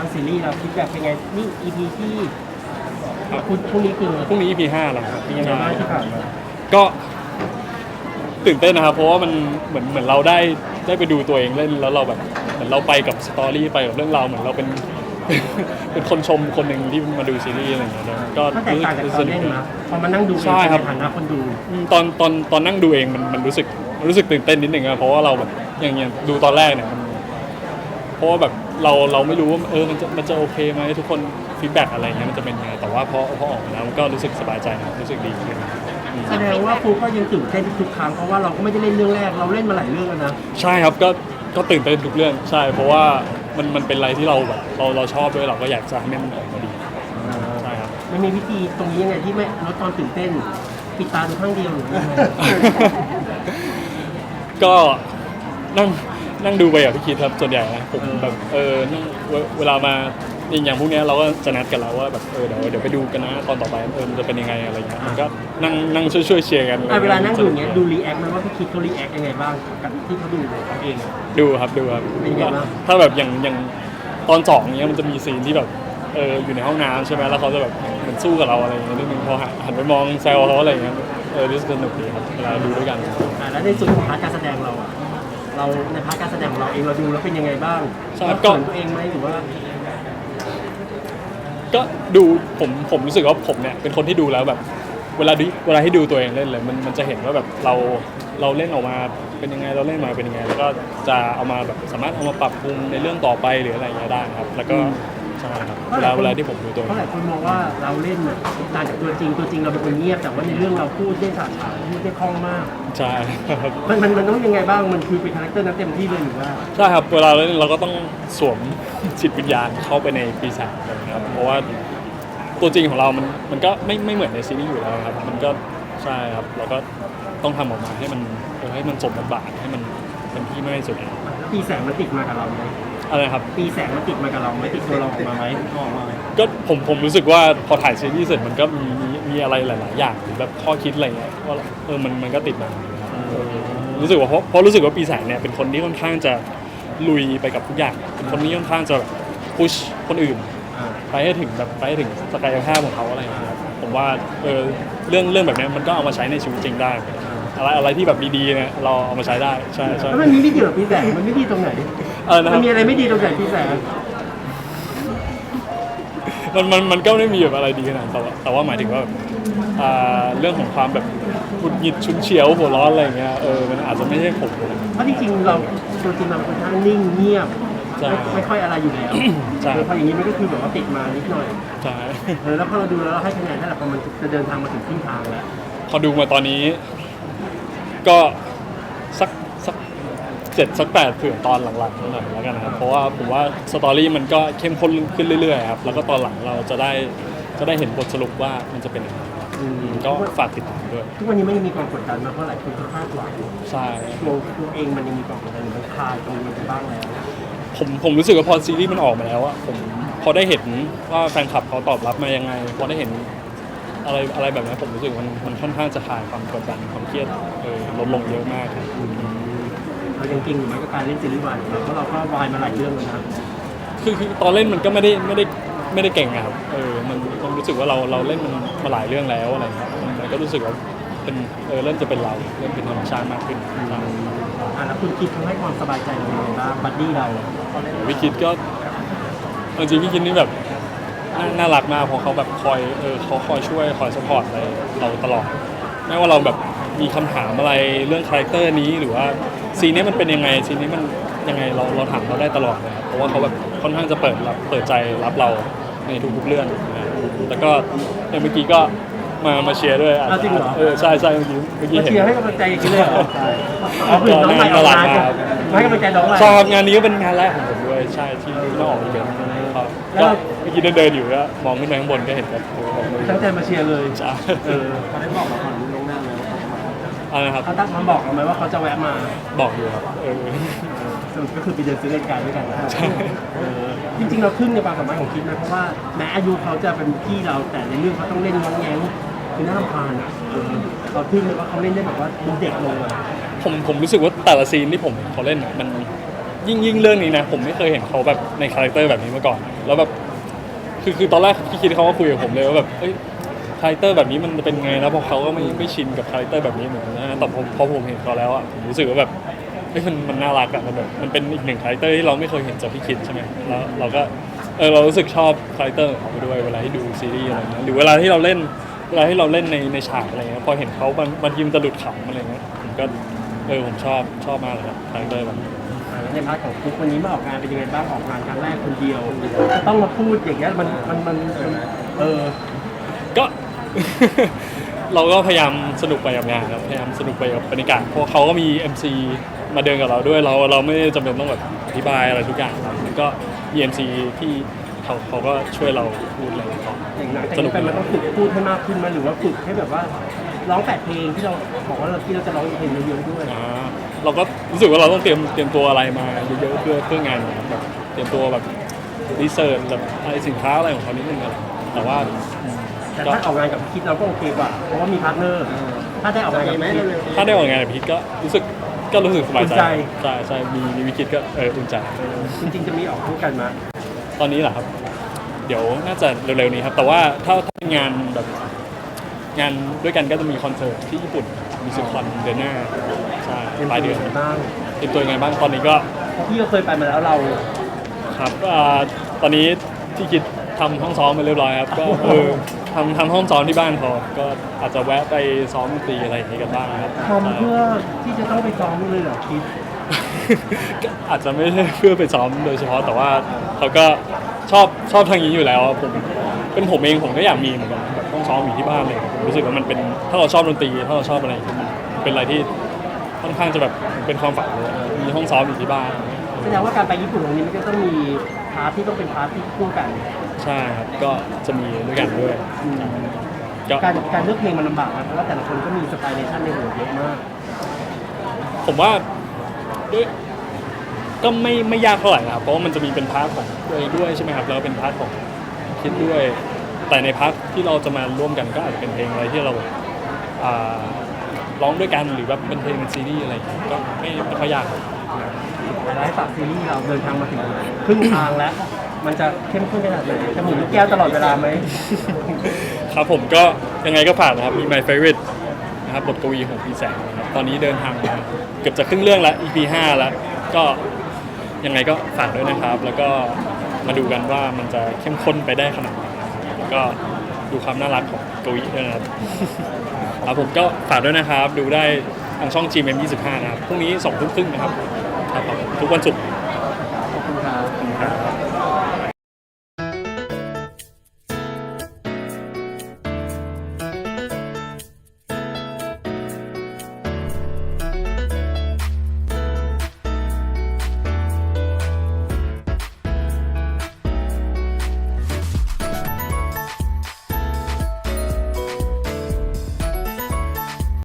บ้างซีรีส์เราคิดแบบเป็นไงนี่ EP ที่คุณพรุ่งนี้คือพรุ่งนี้ EP 5แล้วครับเป็นยังไงบ้างที่ผ่านมาก็ตื่นเต้นนะครับ เพราะว่ามันเหมือนเหมือนเราได้ได้ไปดูตัวเองเล่นแล้วเราแบบเหมือนเราไปกับสตอรี่ไปกับเรื่องราวเหมือนเราเป็น เป็นคนชมคนหนึ่งที่มาดูซีรีส์อะไรอย่างเงี้ยนะก็ก็แตกต่างจากตอนเล่นนะพอมานั่งดูใช่ครับในฐานะคนดู อืมตอนตอนตอนนั่งดูเองมันมันรู้สึกมันรู้สึกตื่นเต้นนิดนึงอะเพราะว่าเราแบบอย่างเงี้ยดูตอนแรกเนี่ยมัน เพราะว่าแบบเราเราไม่รู้ว่าเออมันจะมันจะโอเคไหมทุกคนฟีดแบ็กอะไรเงี้ยมันจะเป็นยังไงแต่ว่าพอพอออกมาแล้วมันก็รู้สึกสบายใจนะรู้สึกดีขึ้นอืมแสดงว่าครูก็ยังตื่นเต้นทุกๆครั้งเพราะว่าเราก็ไม่ได้เล่นเรื่องแรกเราเล่นมาหลายเรื่องแล้วนะใช่ครับก็ก็ตื่นเต้นทุกเรื่องใช่ เพราะว่ามันมันเป็นอะไรที่เราแบบเราเราชอบด้วยเราก็อยากจะให้มันออกมาดีใช่ครับมันมีวิธีตรงนี้ยังไงที่ไม่ลดความตื่นเต้นปิดตาดูข้างเดียวหรือยังไงก็นั่ง นั่งดูไปกับพี่คิดครับส่วนใหญ่นะผมแบบเออนั่งเวเวลามาอย่างอย่างพวกเนี้ยเราก็จะนัดกันแล้วว่าแบบเออเดี๋ยวเดี๋ยวไปดูกันนะตอนต่อไปเออมันจะเป็นยังไงอะไรเงี้ยมันก็นั่งนั่งช่วยช่วยเชียร์กันอะเวลานั่งดูอย่างเงี้ยดูรีแอคไหมว่าพี่คิดเขารีแอคยังไงบ้างกับที่เขาดูเขาเองอะ ดูครับดูครับเป็นไงบ้าง ถ้าแบบอย่างอย่างตอนสองเนี้ยมันจะมีซีนที่แบบเอออยู่ในห้องน้ำใช่ไหมแล้วเขาจะแบบเหมือนสู้กับเราอะไรอย่างเงี้ยนิดนึงพอหันหันไปมองแซวเขาอะไรอย่างเงี้ยเออรู้สึกสนุกดีครับเวลาดูด้วยกัน อะแล้วในส่วนของพาร์ทการแสดงเราอะ เราในพาร์ทการแสดงของเราเองเราดูแล้วเป็นยังไงบ้างใช่เราก็เขินตัวเองไหมหรือว่าก็ดูผมผมรู้สึกว่าผมเนี่ยเป็นคนที่ดูแล้วแบบ เวลาดูเวลาให้ดูตัวเองเล่นเลยมันมันจะเห็นว่าแบบเราเราเล่นออกมาเป็นยังไงเราเล่นมาเป็นยังไง แล้วก็จะเอามาแบบสามารถเอามาปรับปรุงในเรื่องต่อไปหรืออะไรอย่างเงี้ยได้ครับ แล้วก็ ใช่ครับเวลาเวลาที่ผมดูตัวเอเพราะหลายงคนมองว่าเราเล่นน่ะต่างจากตัวจริงตัวจริงเราเป็นคนเงียบแต่ว่าในเรื่องเราพูดได้ฉาดฉานพูดได้คล่องมาก ใช่ครับมันมันมันต้องยังไงบ้างมันคือเป็นคาแรคเตอร์นั้นเต็มที่เลยหรือว่าใช่ครับเวลาเราเล่นเราก็ต้องสวมจิตวิญญาณเข้าไปในปีศาจอะไรอย่างเงี้ยครับเพราะว่าตัวจริงของเรามันมันก็ไม่ไม่เหมือนในซีรีส์อยู่แล้วครับ มันก็ใช่ครับเราก็ต้องทำออกมาให้มันเออให้มันสมบทบาทให้มันเป็นที่ไม่สุดแล้วปีแสงมันติดมากับเราไหม อะไรครับ ปีแสงมันติดมากับเราไหมติดตัวเราออกมาไหมออกมาไหมก็ผมผมรู้สึกว่าพอถ่ายซีรีส์เสร็จมันก็มีมีมีอะไรหลาย ๆ อย่างแบบข้อคิดอะไรเงี้ยว่าเออมันมันก็ติดมาครับเออรู้สึกว่าเพราะเพราะรู้สึกว่าปีศาจเนี่ยเป็นคนที่ค่อนข้างจะลุยไปกับทุกอย่างเป็นคนที่ค่อนข้างจะพุชคนอื่น อ่าไปให้ถึงแบบไปให้ถึงศักยภาพของเขาอะไรอย่างเงี้ยครับผมว่าเออเรื่องเรื่องแบบเนี้ยมันก็เอามาใช้ในชีวิตจริงได้ อะไรอะไรที่แบบดีๆเนี่ยเราเอามาใช้ได้ใช่ใช่แล้วมันมีไม่ดีหรอปีแสงมันไม่ดีตรงไหน เออนะคมัรันบมีอะไรไม่ดีตรงไหนปีแสงมันมันมันก็ไม่มีแบบอะไรดีขนาดนั้นแต่ว่าแต่ว่าหมายถึงว่าแบบอ่าเรื่องของความแบบหงุดหงิดชุนเฉียวหัวร้อนอะไรอย่างเงี้ยเออมันอาจจะไม่ใช่ผมเลยเพราะจริงๆเราตัวจริงเราเป็นคนข้างนิ่งเงียบใช่ไม่ไม่ค่อยอะไรอยู่แล้วใช่ เออพออย่างนี้มันก็คือแบบว่าติดมานิดหน่อยใช่เออแล้วพอเราดูแล้วเราให้คะแนนเท่าไหร่พอมันจะเดินทางมาถึงครึ่งทางแล้วพอดูมาตอนนี้ ก็สักสัก เจ็ดสักแปดเผื่อตอนหลังๆหน่อยแล้วกันนะครับเพราะว่าผมว่าสตอรี่มันก็เข้มข้นขึ้นเรื่อยๆครับแล้วก็ตอนหลังเราจะได้จะได้เห็นบทสรุปว่ามันจะเป็นยังไงอืมก็ฝากติดตามด้วยทุกวันนี้มันยังมีความกดดันมากเพราะหลายคนก็คาดหวังใช่ ตัวตัวเองมันยังมีความกดดันหรือมันคลายกังวลไปบ้างแล้วผมผมรู้สึกว่าพอซีรีส์มันออกมาแล้วอะผมพอได้เห็นว่าแฟนคลับเขาตอบรับมายังไงพอได้เห็นอะไรอะไรแบบนี้ผมรู้สึกมันมันค่อนข้างจะคลายความกดดันความเครียดเออลดลงเยอะมากครับ เรายังเก่งอยู่ไหมกับการเล่นซีรีส์วายของเราเพราะเราก็วายมาหลายเรื่องแล้วนะคือคือตอนเล่นมันก็ไม่ได้ไม่ได้ไม่ได้เก่งอะครับ เออ มันมันรู้สึกว่าเราเราเล่นมันมาหลายเรื่องแล้วอะไรเงี้ยมันมันก็รู้สึกว่าเป็นเออเริ่มจะเป็นเราเริ่มเป็นธรรมชาติมากขึ้นใช่อะแล้วคุณคิดทำให้ความสบายใจเราเป็นยังไงบ้างบัดดี้เราตอนเล่นพี่คิดก็เอาจริงๆพี่คิดนี่แบบน่าน่ารักมากเพราะเขาแบบคอยเออเขาคอยช่วยคอยสปอร์ตอะไรเราตลอดไม่ว่าเราแบบ มีคำถามอะไรเรื่องคาแรคเตอร์นี้หรือว่าซีนนี้มันเป็นยังไงซีนนี้มันยังไงเราเราถามเขาได้ตลอดเลยครับเพราะว่าเขาแบบค่อนข้างจะเปิดรับเปิดใจรับเราในทุกๆเรื่องนะแล้วก็อย่างเมื่อกี้ก็มามาเชียร์ด้วยอาจอ้าวจริงเหรอ เออใช่ใช่เมื่อกี้เมื่อกี้มาเห็น เชียร์ให้กำลังใจอย่างนี้เลยเหรออ๋อคือน้องใหม่ออกมาจะมาให้กำลังใจน้องใหม่ ใช่ครับงานนี้ก็เป็นงานแรกของผมด้วยใช่ที่ต้องออกอีเวนต์ครับแล้วก็เมื่อกี้เดินๆอยู่ก็มองขึ้นไปข้างบนก็เห็นแบบโอ้โหบอกเลยตั้งใจมาเชียร์เลยใช่เออเขาได้บอกเราก่อนล่ อะไรนะครับเขาตั้งมาบอกเราไหมว่าเขาจะแวะมาบอกอยู่ครับเออสรุปก็คือไปเดินซื้อนาฬิกาด้วยกันนะเออจริงๆเราทึ่งในความสามารถของคิดนะเพราะว่าแม้อายุเขาจะเป็นพี่เราแต่ในเรื่องเขาต้องเล่นง้องแง้งคือน่ารำคาญอะเออเราทึ่งเลยว่าเขาเล่นได้แบบว่าดูเด็กลงอะผมผมรู้สึกว่าแต่ละซีนที่ผมเห็นเขาเล่นอะมันยิ่งยิ่งเรื่องนี้นะผมไม่เคยเห็นเขาแบบในคาแรคเตอร์แบบนี้มาก่อน แล้วแบบคือคือตอนแรกพี่คิดเขาก็คุยกับผมเลยว่าแบบเอ้ย คาแรคเตอร์แบบนี้มันเป็นไงแล้วเพอเขาก็ไม่ไม่ชินกับคาแรคเตอร์แบบนี้เหมือนกันนะแต่พอพอผมเห็นเขาแล้วอะผมรู้สึกว่าแบบเฮ้ยมันมันน่ารักอะมันแบบมันเป็นอีกหนึ่งคาแรคเตอร์ที่เราไม่เคยเห็นจากพี่คิดใช่ไหมแล้วเราก็เออเรารู้สึกชอบคาแรคเตอร์ของเขาไปด้วยเวลาที่ดูซีรีส์อะไรเงี้ยหรือเวลาที่เราเล่นเวลาที่เราเล่นในในฉากอะไรเงี้ยพอเห็นเขามันมันยิ้มจะลุดขำอะไรเงี้ยผมก็เออผมชอบชอบมากเลยครับคาแรคเตอร์แบบนี้อ่าแล้วในพาร์ทของฟุกวันนี้มาออกงานเป็นยังไงบ้างออกงานครั้งแรกคนเดียวจะต้องมาพูดอย่างเงี้ยมันมันมันมันเออก็ เราก็พยายามสนุกไปกับงานครับพยายามสนุกไปกับบรรยากาศเพราะเขาก็มี MC มาเดินกับเราด้วยเราเราไม่ได้จำเป็นต้องแบบอธิบายอะไรทุกอย่างครับก็มี MC ที่เขาเขาก็ช่วยเราพูดอะไรต่อ อย่างหนังจากสนุนี้กไปมันต้องฝึกพูดให้มากขึ้นไหมหรือว่าฝึกให้แบบว่าร้องแปดเพลงที่เราบอกว่าเราที่เราจะร้องเพลงเยอะๆด้วย อ่าเราก็รู้สึกว่าเราต้องเตรียมเตรียมตัวอะไรมาเยอะๆเพื่อเพื่องานนี้ครับแบบเตรียมตัวแบบรีเสิร์ชแบบอะไรสินค้าอะไรของเขานิดนึงครับแต่ว่าอืม แต่ก็ถ้าออกงานกับพี่คิดเราก็โอเคกว่า เพราะว่ามีพาร์ทเนอร์ ถ้าได้ออกงานกับพี่คิด ถ้าได้ออกงานกับพีทก็รู้สึกก็รู้สึกสบายใจ อุ่นใจ ใช่ใช่มีมีวิคิดก็เอออุ่นใจ จริงๆจะมีออกคู่กันมาตอนนี้เหรอครับ เดี๋ยวน่าจะเร็วๆนี้ครับ แต่ว่าถ้าถ้าเป็นงานแบบงานด้วยกันก็จะมีคอนเสิร์ตที่ญี่ปุ่นมีซิคอนเดือนหน้าใช่เป็นปลายเดือนบ้างเตรียมตัวยังไงบ้างตอนนี้ก็ เพราะพี่ก็เคยไปมาแล้วเรา ครับอ่าตอนนี้ที่คิด ทำห้องซ้อมไปเรียบร้อยครับ ก็เออทำทำห้องซ้อมที่บ้านพอก็อาจจะแวะไปซ้อมดนตรีอะไรอย่างนี้กันบ้างครับทำเพื่อที่จะต้องไปซ้อมเลยเหรอคิด ก็อาจจะไม่ใช่เพื่อไปซ้อมโดยเฉพาะแต่ว่าเขาก็ชอบชอบทางนี้อยู่แล้วอะผมเป็นผมเองผมก็อยากมีเหมือนกันแบบต้องซ้อมอยู่ที่บ้านเลยผมรู้สึกว่ามันเป็นถ้าเราชอบดนตรีถ้าเราชอบอะไรอย่างเงี้ยมันเป็นอะไรที่ค่อนข้างจะแบบเป็นความฝันเลยมีห้องซ้อมอยู่ที่บ้าน แสดงว่าการไปญี่ปุ่นครั้งนี้มันก็ต้องมีพาร์ทที่ต้องเป็นพาร์ทที่คู่กัน ใช่ครับก็จะมีด้วยกันด้วยอืม ก็การการเลือกเพลงมันลำบากนะเพราะว่าแต่ละคนก็มีสไตล์เลชั่นในหัวเยอะมาก ผมว่าด้วยก็ไม่ไม่ยากเท่าไหร่นะครับเพราะว่ามันจะมีเป็นพาร์ทของตัวเองด้วยใช่ไหมครับแล้วก็เป็นพาร์ทของคิดด้วย แต่ในพาร์ทที่เราจะมาร่วมกันก็อาจจะเป็นเพลงอะไรที่เราอ่าร้องด้วยกันหรือแบบเป็นเพลงเป็นซีรีส์อะไรอย่างเงี้ยก็ไม่ไม่ค่อยยากครับ แล้วให้ฝากซีรีส์เราเดินทางมาถึงครึ่งทางแล้ว มันจะเข้มข้นขนาดไหนจะหมุนลูกแก้วตลอดเวลาไหมครับผมก็ยังไงก็ฝากนะครับ มี My Favorite นะครับบทกวีของพี่แสงนะครับตอนนี้เดินทางมาเกือบจะครึ่งเรื่องแล้ว EP 5แล้วก็ยังไงก็ฝากด้วยนะครับ แล้วก็มาดูกันว่ามันจะเข้มข้นไปได้ขนาดไหนแล้วก็ดูความน่ารักของกวีด้วยนะครับครับผมก็ฝากด้วยนะครับ ดูได้ทางช่อง GMM 25 นะครับพรุ่งนี้2ทุ่มครึ่งนะครับ ครับผมทุกวันศุกร์